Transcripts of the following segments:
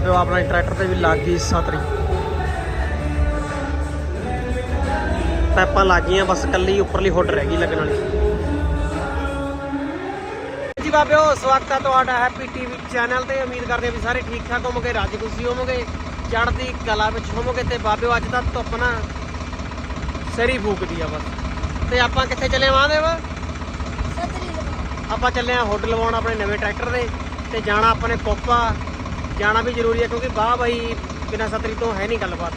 ਤੇ ਆਪਣਾ ਟਰੈਕਟਰ ਤੇ ਵੀ ਲੱਗ ਗਈ ਸਤਰੀ ਪੈਪਾਂ ਲੱਗ ਗਈਆਂ ਬਸ ਕੱਲੀ ਉੱਪਰਲੀ ਹੁੱਡ ਰਹਿ ਗਈ ਲੱਗਣ ਵਾਲੀ। ਜੀ ਬਾਬਿਓ ਸਵਾਗਤ ਹੈ ਤੁਹਾਡਾ ਹੈਪੀ ਟੀਵੀ ਚੈਨਲ ਤੇ। ਉਮੀਦ ਕਰਦੇ ਹਾਂ ਵੀ ਸਾਰੇ ਠੀਕ ਠਾਕ ਹੋਵੋਗੇ ਰਾਜੀ ਖੁਸ਼ੀ ਹੋਵੋਗੇ ਚੜ੍ਹਦੀ ਕਲਾ ਵਿੱਚ ਹੋਵੋਗੇ ਤੇ ਬਾਬਿਓ ਅੱਜ ਦਾ ਧੁੱਪ ਨਾ ਸਰੀ ਫੂਕਦੀ ਆ ਬਸ। ਤੇ ਆਪਾਂ ਕਿੱਥੇ ਚੱਲੇ ਵਾ ਆਪਾਂ ਚੱਲੇ ਆ ਹੁੱਡ ਲਵਾਉਣ ਆਪਣੇ ਨਵੇਂ ਟਰੈਕਟਰ ਦੇ ਤੇ ਜਾਣਾ ਆਪਾਂ ਨੇ ਕੋਪਾ। ਜਾਣਾ ਵੀ ਜ਼ਰੂਰੀ ਹੈ ਕਿਉਂਕਿ ਬਾਹ ਬਾਈ ਬਿਨਾਂ ਸਤਰੀ ਤੋਂ ਹੈ ਨਹੀਂ ਗੱਲਬਾਤ।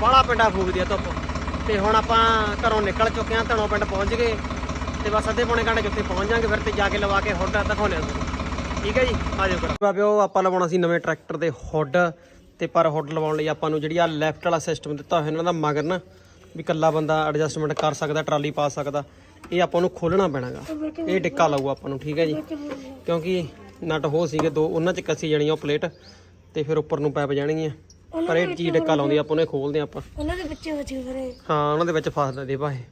ਬਾਹਲਾ ਪਿੰਡਾ ਫੂਕਦੀ ਆ ਧੁੱਪ। ਤੇ ਹੁਣ ਆਪਾਂ ਘਰੋਂ ਨਿਕਲ ਚੁੱਕੇ ਆ ਧਣੋ ਪਿੰਡ ਪਹੁੰਚ ਗਏ। ਤੇ ਬਸ ਅੱਧੇ ਪੌਣੇ ਘੰਟੇ 'ਚ ਉੱਥੇ ਪਹੁੰਚ ਜਾਾਂਗੇ ਫਿਰ ਤੇ ਜਾ ਕੇ ਲਵਾ ਕੇ ਹੁੱਡ ਦਿਖਾਉਣੇ ਆ ਤੁਹਾਨੂੰ। ਠੀਕ ਹੈ ਜੀ? ਆ ਜਾਓ ਕਰੋ ਬਾਬਿਓ ਆਪਾਂ ਲਵਾਉਣਾ ਸੀ ਨਵੇਂ ਟਰੈਕਟਰ ਦੇ ਹੁੱਡ। ਤੇ ਪਰ ਹੁੱਡ ਲਵਾਉਣ ਲਈ ਆਪਾਂ ਨੂੰ ਜਿਹੜੀ ਆ ਲੈਫਟ ਵਾਲਾ ਸਿਸਟਮ ਦਿੱਤਾ ਹੋਇਆ ਇਹਨਾਂ ਦਾ ਮਗਰ ਨਾ ਵੀ ਕੱਲਾ ਬੰਦਾ ਐਡਜਸਟਮੈਂਟ ਕਰ ਸਕਦਾ ਟਰਾਲੀ ਪਾ ਸਕਦਾ। ਇਹ ਆਪਾਂ ਨੂੰ ਖੋਲਣਾ ਪੈਣਾਗਾ। ਇਹ ਟਿੱਕਾ ਲਾਊ ਆਪਾਂ ਨੂੰ ਠੀਕ ਹੈ ਜੀ। ਕਿਉਂਕਿ ਨਟ ਹੋ ਸੀਗੇ ਦੋ ਉਹਨਾਂ 'ਚ ਕੱਸੀ ਜਾਣੀ ਆ ਉਹ ਪਲੇਟ ਤੇ ਫਿਰ ਉੱਪਰ ਨੂੰ ਪੈਪ ਜਾਣਗੀਆਂ। ਪਰ ਇਹ ਚੀਜ਼ ਟਿੱਕਾ ਲਾਉਂਦੀ ਆਪਾਂ ਉਹਨੇ ਖੋਲਦੇ ਆਪਾਂ। ਉਹਨਾਂ ਦੇ ਬੱਚੇ ਬੱਚੇ ਕਰੇ ਹਾਂ ਉਹਨਾਂ ਦੇ ਵਿੱਚ ਫਸਦਾ ਦੇ ਭਾਏ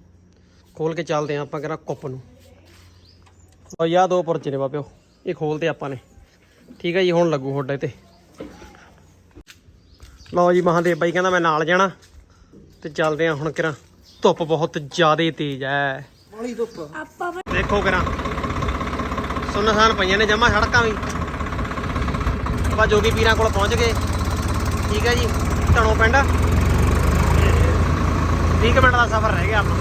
ਖੋਲ ਕੇ ਚੱਲਦੇ ਆ ਆਪਾਂ ਕਰਾਂ ਕੁੱਪ ਨੂੰ। ਲਓ ਯਾ ਦੋ ਪੁਰਚੇ ਨੇ ਬਾਬਿਓ ਇਹ ਖੋਲਦੇ ਆਪਾਂ ਨੇ। ਠੀਕ ਹੈ ਜੀ ਹੁਣ ਲੱਗੂ ਹੋਡੇ ਤੇ ਲਓ ਜੀ ਮਹਾਦੇਵ ਬਾਈ ਕਹਿੰਦਾ ਮੈਂ ਨਾਲ ਜਾਣਾ ਤੇ ਚੱਲਦੇ ਆ ਹੁਣ ਕਰਾਂ ਧੁੱਪ ਬਹੁਤ ਜ਼ਿਆਦਾ ਤੇਜ਼ ਐ। ਆਪਾਂ ਦੇਖੋ ਕਰਾਂ ਸੁੰਨਸਾਨ ਪਈਆਂ ਨੇ ਜਮਾ ਸੜਕਾਂ ਵੀ। ਆਪਾਂ ਜੋਗੀ ਪੀਰਾਂ ਕੋਲ ਪਹੁੰਚ ਗਏ। ਠੀਕ ਹੈ ਜੀ ਧਣੋ ਪਿੰਡ। 20 ਮਿੰਟ ਦਾ ਸਫ਼ਰ ਰਹਿ ਗਿਆ ਆਪਣਾ।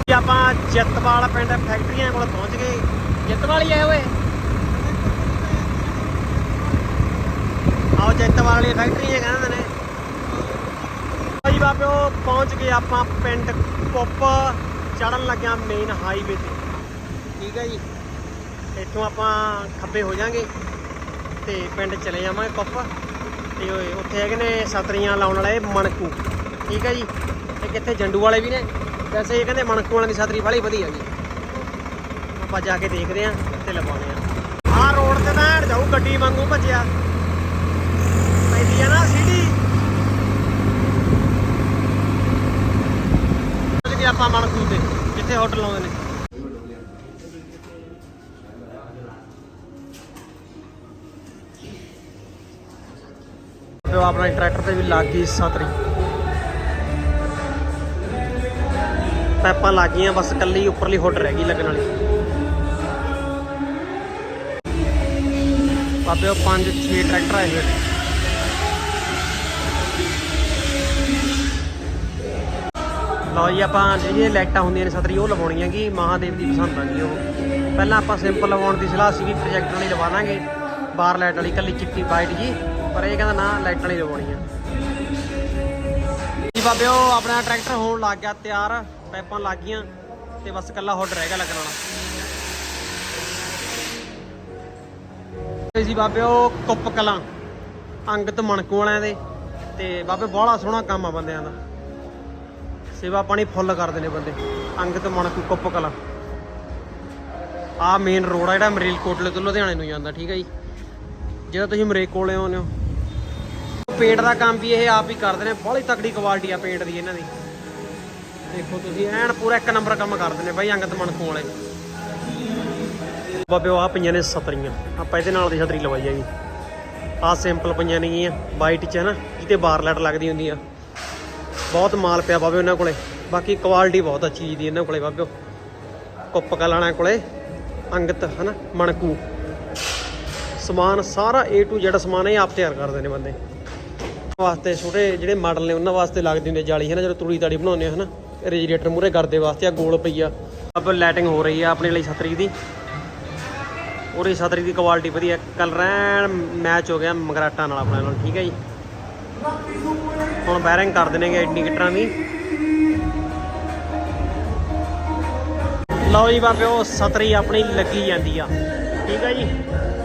ਜੀ ਆਪਾਂ ਜਿੱਤਵਾਲ ਪਿੰਡ ਫੈਕਟਰੀਆਂ ਕੋਲ ਪਹੁੰਚ ਗਏ। ਜਿੱਤਵਾਲ ਹੀ ਆਏ ਓਏ ਆਓ ਜਿੱਤਵਾਲ ਵਾਲੀ ਫੈਕਟਰੀਆਂ ਕਹਿੰਦੇ ਨੇ। ਭਾਈ ਬਾਬਿਓ ਪਹੁੰਚ ਗਏ ਆਪਾਂ ਪਿੰਡ ਕੁੱਪ। ਚੜਨ ਲੱਗਿਆ ਮੇਨ ਹਾਈਵੇ ਤੇ। ਠੀਕ ਹੈ ਜੀ। ਇੱਥੋਂ ਆਪਾਂ ਖੱਬੇ ਹੋ ਜਾਾਂਗੇ ਤੇ ਪਿੰਡ ਚਲੇ ਜਾਵਾਂਗੇ ਕੁੱਪ। ਤੇ ਉੱਥੇ ਹੈਗੇ ਨੇ ਸਤਰੀਆਂ ਲਾਉਣ ਵਾਲੇ ਮਣਕੂ। ਠੀਕ ਹੈ ਜੀ। ਇੱਕ ਇੱਥੇ ਜੰਡੂ ਵਾਲੇ ਵੀ ਨੇ। ਵੈਸੇ ਇਹ ਕਹਿੰਦੇ ਮਣਕੂ ਵਾਲਿਆਂ ਦੀ ਸਤਰੀ ਵਾਲੀ ਵਧੀਆ ਜੀ। ਆਪਾਂ ਜਾ ਕੇ ਦੇਖਦੇ ਆਂ ਤੇ ਲਵਾਉਣੇ ਆ ਆਹ ਰੋਡ ਤੇ ਤਾਂ ਐਨ ਜਾਊ, ਗੱਡੀ ਵਾਂਗੂ ਭੱਜਿਆ। ਪੈਂਦੀ ਆ ਨਾ ਸਿਟੀ। ਆਪਾਂ ਮਣਕੂ ਤੇ, ਜਿੱਥੇ ਹੋਟਲ ਆਉਂਦੇ ਨੇ। ਤੇ ਆਪਣਾ ਟਰੈਕਟਰ ਤੇ ਵੀ ਲੱਗ ਗਈ ਸਤਰੀ। ਪੈਪਾਂ ਲੱਗ ਗਈਆਂ, ਬਸ ਕੱਲੀ ਉੱਪਰਲੀ ਹੁੱਡ ਰਹਿ ਗਈ ਲੱਗਣ ਵਾਲੀ। ਬਾਬੇ, ਉਹ 5 6 ਟਰੈਕਟਰ ਆਏ ਹੋਏ ਲਓ ਜੀ, ਆਪਾਂ ਜਿਹੜੀਆਂ ਲਾਈਟਾਂ ਹੁੰਦੀਆਂ ਨੇ ਸਤਰੀ, ਉਹ ਲਵਾਉਣੀਆਂ ਕਿ ਮਹਾਦੇਵ ਦੀ ਪਸੰਦ ਆ ਗਈ ਉਹ। ਪਹਿਲਾਂ ਆਪਾਂ ਸਿੰਪਲ ਲਵਾਉਣ ਦੀ ਸਲਾਹ ਸੀਗੀ ਪ੍ਰੋਜੈਕਟਰ ਵਾਲੀ ਲਵਾ ਦਾਂਗੇ। ਬਾਰ ਲਾਈਟ ਵਾਲੀ ਕੱਲੀ ਚਿੱਟੀ ਵਾਈਟ ਜੀ। ਪਰ ਇਹ ਕਹਿੰਦਾ ਨਾ, ਲਾਈਟਾਂ ਵਾਲੀ ਲਵਾਉਣੀ ਆ। ਜੀ ਬਾਬਿਓ ਆਪਣਾ ਟਰੈਕਟਰ ਹੋਣ ਲੱਗ ਗਿਆ, ਤਿਆਰ, ਪਾਈਪਾਂ ਲੱਗ ਗਈਆਂ, ਤੇ ਬਸ ਕੱਲਾ ਹੁੱਡ ਰਹਿ ਗਿਆ ਲੱਗਣ ਵਾਲਾ। ਇਹ ਜੀ ਬਾਬਿਓ ਕੁੱਪ ਕਲਾਂ, ਅੰਗਤ ਮਣਕੂ ਵਾਲਿਆਂ ਦੇ, ਤੇ ਬਾਬੇ ਬੋਹਲਾ ਸੋਹਣਾ ਕੰਮ ਆ ਬੰਦਿਆਂ ਦਾ। ਸੇਵਾ ਪਾਣੀ ਫੁੱਲ ਕਰਦੇ ਨੇ ਬੰਦੇ, ਅੰਗਤ ਮਣਕੂ, ਕੁੱਪ ਕਲਾਂ। ਆ ਮੇਨ ਰੋਡ ਆ ਜਿਹੜਾ ਮਰੇਲਕੋਟਲੇ ਤੋਂ ਲੁਧਿਆਣੇ ਨੂੰ ਜਾਂਦਾ, ਠੀਕ ਹੈ ਜੀ? ਜਿਹੜਾ ਤੁਸੀਂ ਮਰੇਕ ਕੋਲੇ ਆਉਂਦੇ ਹੋ ਪੇਂਟ ਦਾ ਕੰਮ ਵੀ ਇਹ ਆਪ ਹੀ ਕਰਦੇ ਨੇ ਬੜੀ ਤਕੜੀ ਕੁਆਲਿਟੀ ਆ ਪੇਂਟ ਦੀ ਇਹਨਾਂ ਦੀ। ਦੇਖੋ ਤੁਸੀਂ, ਐਨ ਪੂਰਾ ਇੱਕ ਨੰਬਰ ਕੰਮ ਕਰਦੇ ਨੇ ਬਾਈ ਅੰਗਤ ਮਣਕੂ ਵਾਲੇ ਬਾਬੇ ਆ ਪਈਆਂ ਨੇ ਸਤਰੀਆਂ। ਆਪਾਂ ਇਹਦੇ ਨਾਲ ਦੀ ਛਤਰੀ ਲਵਾਈ ਜੀ। ਆ ਸਿੰਪਲ ਪਈਆਂ ਨੇਗੀਆਂ ਵਾਈਟ ਚ ਹੈ ਨਾ ਜਿਹਤੇ ਬਾਰ ਲਾਈਟ ਲੱਗਦੀ ਹੁੰਦੀ ਆ। ਬਹੁਤ ਮਾਲ ਪਿਆ ਬਾਬੇ ਉਹਨਾਂ ਕੋਲੇ। ਬਾਕੀ ਕੁਆਲਿਟੀ ਬਹੁਤ ਅੱਛੀ ਚੀਜ਼ ਦੀ ਇਹਨਾਂ ਕੋਲੇ ਬਾਬਿਓ। ਕੁੱਪ ਕਲਾਣਾ ਕੋਲੇ ਅੰਗਤ ਹਨਾ, ਮਣਕੂ। ਸਮਾਨ ਸਾਰਾ A to Z ਸਮਾਨ ਇਹ ਆਪ ਤਿਆਰ ਕਰਦੇ ਨੇ ਬੰਦੇ। ਵਾਸਤੇ ਛੋਟੇ ਜਿਹੜੇ ਮਾਡਲ ਨੇ ਉਹਨਾਂ ਵਾਸਤੇ ਲੱਗਦੀ ਹੁੰਦੀ ਜਾਲੀ ਹੈ ਨਾ ਜਦੋਂ ਤੂੜੀ ਤਾੜੀ ਬਣਾਉਂਦੇ ਆ, ਹਨਾ ਰੇਜੀਰੇਟਰ ਮੂਰੇ ਕਰਦੇ ਵਾਸਤੇ ਆ, ਗੋਲ ਪਈ ਆ। ਆਪਾਂ ਲਾਈਟਿੰਗ ਹੋ ਰਹੀ ਆ ਆਪਣੇ ਲਈ ਛਤਰੀ ਦੀ। ਉਹਦੀ ਛਤਰੀ ਦੀ ਕੁਆਲਿਟੀ ਵਧੀਆ ਕਲਰ ਐਨ ਮੈਚ ਹੋ ਗਿਆ ਮਗਰਾਟਾਂ ਨਾਲ ਆਪਣੇ ਨਾਲ, ਠੀਕ ਹੈ ਜੀ? ਹੁਣ ਬੈਰਿੰਗ ਕਰ ਦੇਣਗੇ ਇੰਡੀਕੇਟਰਾਂ ਦੀ ਲਓ ਜੀ ਬਾਬਿਓ ਸਤਰੀ ਆਪਣੀ ਲੱਗੀ ਜਾਂਦੀ ਆ, ਠੀਕ ਹੈ ਜੀ?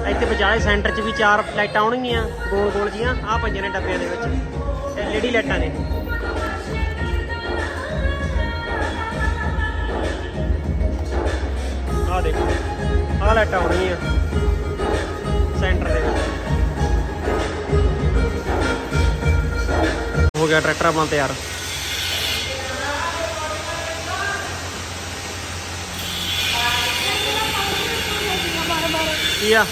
ਇੱਥੇ ਵਿਚਾਲੇ ਸੈਂਟਰ 'ਚ ਵੀ ਚਾਰ ਲਾਈਟਾਂ ਆਉਣਗੀਆਂ, ਗੋਲ ਗੋਲ ਜੀਆਂ, ਆਹ ਪਈਆਂ ਨੇ ਡੱਬਿਆਂ ਦੇ ਵਿੱਚ ਐਲਈਡੀ ਲਾਈਟਾਂ ਨੇ। ਆਹ ਦੇਖੋ ਆ ਲਾਈਟਾਂ ਆਉਣਗੀਆਂ ਸੈਂਟਰ ਦੇ ਵਿੱਚ। ਹੋ ਗਿਆ ਟਰੈਕਟਰ ਆਪਣਾ ਤਿਆਰ। ਕੀ ਆ?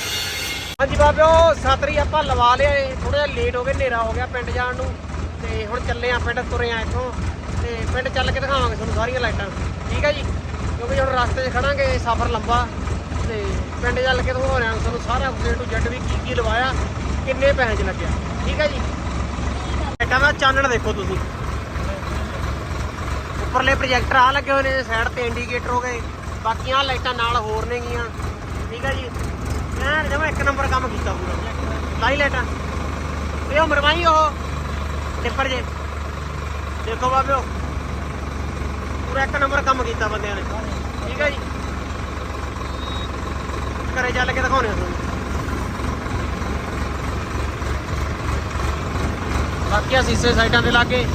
ਹਾਂਜੀ ਬਾਬਿਓ ਸਤਰੀ ਆਪਾਂ ਲਵਾ ਲਿਆ ਏ ਥੋੜਾ ਜਿਹਾ ਲੇਟ ਹੋ ਗਏ, ਹਨੇਰਾ ਹੋ ਗਿਆ ਪਿੰਡ ਜਾਣ ਨੂੰ। ਤੇ ਹੁਣ ਚੱਲੇ ਆ ਪਿੰਡ, ਤੁਰੇ ਆ ਇੱਥੋਂ। ਤੇ ਪਿੰਡ ਚੱਲ ਕੇ ਦਿਖਾਵਾਂਗੇ ਤੁਹਾਨੂੰ ਸਾਰੀਆਂ ਲਾਈਟਾਂ। ਠੀਕ ਹੈ ਜੀ? ਕਿਉਂਕਿ ਹੁਣ ਰਸਤੇ 'ਚ ਖੜਾਂਗੇ, ਸਫ਼ਰ ਲੰਬਾ। ਤੇ ਪਿੰਡ ਚੱਲ ਕੇ ਦਿਖਾ ਆ ਤੁਹਾਨੂੰ ਸਾਰਾ ਏ ਟੂ ਜ਼ੈਡ ਵੀ ਕੀ ਕੀ ਲਵਾਇਆ, ਕਿੰਨੇ ਪੈਸੇ 'ਚ ਲੱਗਿਆ। ਠੀਕ ਹੈ ਜੀ? ਲਾਈਟਾਂ ਦਾ ਚਾਨਣ ਦੇਖੋ ਤੁਸੀਂ। ਉੱਪਰਲੇ ਪ੍ਰੋਜੈਕਟਰ ਆ ਲੱਗੇ ਹੋਏ ਨੇ, ਸਾਈਡ ਤੇ ਇੰਡੀਕੇਟਰ ਹੋ ਗਏ। ਬਾਕੀਆਂ ਲਾਈਟਾਂ ਨਾਲ ਹੋਰ ਨੇਗੀਆਂ। ਠੀਕ ਹੈ ਜੀ? ਐਨ ਜਮਾ ਇੱਕ ਨੰਬਰ ਕੰਮ ਕੀਤਾ ਪੂਰਾ। ਲਾਈ ਲਾਈਟਾਂ। ਇਹ ਉਹ ਮਰਵਾਈ ਉਹ। ਟਿੱਪਰ ਜੇ। ਦੇਖੋ ਬਾਬਿਓ। ਪੂਰਾ ਇੱਕ ਨੰਬਰ ਕੰਮ ਕੀਤਾ ਬੰਦਿਆਂ ਨੇ। ਠੀਕ ਹੈ ਜੀ। ਘਰੇ ਚੱਲ ਕੇ ਦਿਖਾਉਣੇ ਤੁਹਾਨੂੰ। ਬਾਕੀ ਆ ਸੀਸੇ ਸਾਈਡਾਂ ਤੇ ਲਾਗੇ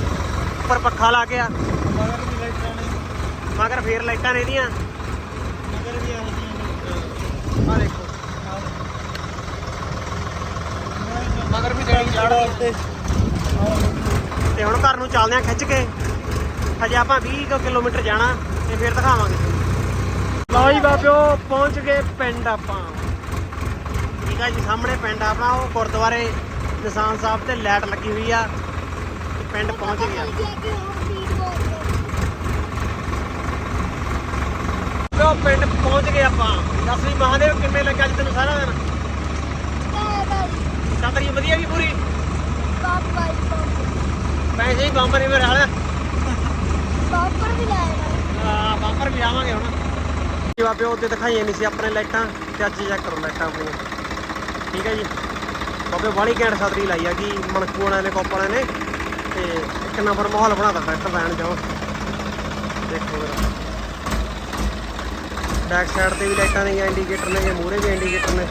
ਉੱਪਰ ਪੱਖਾ ਲਾ ਕੇ ਆ। ਮਗਰ ਵੀ ਲਾਈਟਾਂ ਨੇ ਮਗਰ ਫੇਰ ਲਾਈਟਾਂ ਨੇ ਇਹਦੀਆਂ ਮਗਰ ਵੀ ਆ ਰਹੀਆਂ ਨੇ ਆ ਦੇਖੋ ਮਗਰ ਵੀ ਉੱਤੇ ਤੇ ਹੁਣ ਘਰ ਨੂੰ ਚੱਲਦੇ ਆ ਖਿੱਚ ਕੇ। ਹਜੇ ਆਪਾਂ 20 ਕੁ ਕਿਲੋਮੀਟਰ ਜਾਣਾ ਤੇ ਫਿਰ ਦਿਖਾਵਾਂਗੇ। ਲਓ ਜੀ ਬਾਬਿਓ ਪਹੁੰਚ ਗਏ ਪਿੰਡ ਆਪਾਂ। ਠੀਕ ਆ ਜੀ ਸਾਹਮਣੇ ਪਿੰਡ ਆਪਣਾ ਉਹ ਗੁਰਦੁਆਰੇ ਨਿਸ਼ਾਨ ਸਾਹਿਬ ਤੇ ਲਾਈਟ ਲੱਗੀ ਹੋਈ ਆ। ਤੇ ਪਿੰਡ ਪਹੁੰਚ ਗਿਆ। ਪਿੰਡ ਪਹੁੰਚ ਗਏ ਆਪਾਂ। ਦੱਸ ਵੀ ਮਹਾਦੇਵ ਕਿੰਨੇ ਲੱਗਾ ਅੱਜ ਤੈਨੂੰ ਸਾਰਾ ਦਿਨ? ਛਤਰੀ ਵਧੀਆ ਗਈ ਪੂਰੀ? ਪੈਸੇ ਹੀ ਬੰਬ ਨਹੀਂ ਮੇਰੇ ਹਾਲ ਆ ਬੰਪਰ ਵੀ ਆਵਾਂਗੇ ਹੁਣ। ਜੀ ਬਾਬੇ ਉਹਦੇ ਦਿਖਾਈਆਂ ਨਹੀਂ ਸੀ ਆਪਣੇ ਲਾਈਟਾਂ ਤੇ ਅੱਜ ਚੈੱਕ ਕਰੋ ਲਾਈਟਾਂ ਆਪਣੀਆਂ। ਠੀਕ ਹੈ ਜੀ? ਬਾਬੇ ਬਾਲੀ ਘੈਂਟ ਛਤਰੀ ਲਾਈ ਹੈਗੀ ਮਣਕੂ ਵਾਲਿਆਂ ਨੇ ਕੋਪ ਵਾਲਿਆਂ ਨੇ। ਤੇ ਇੱਕ ਨੰਬਰ ਮਾਹੌਲ ਬਣਾਤਾ ਟਰੈਕਟਰ ਲੈਣ ਜਾਓ ਦੇਖੋ ਜਰਾ। ਬੈਕ ਸਾਈਡ ਤੇ ਵੀ ਲਾਈਟਾਂ ਨੇ ਇੰਡੀਕੇਟਰ ਨੇ ਮੂਹਰੇ ਵੀ ਇੰਡੀਕੇਟਰ ਨੇ।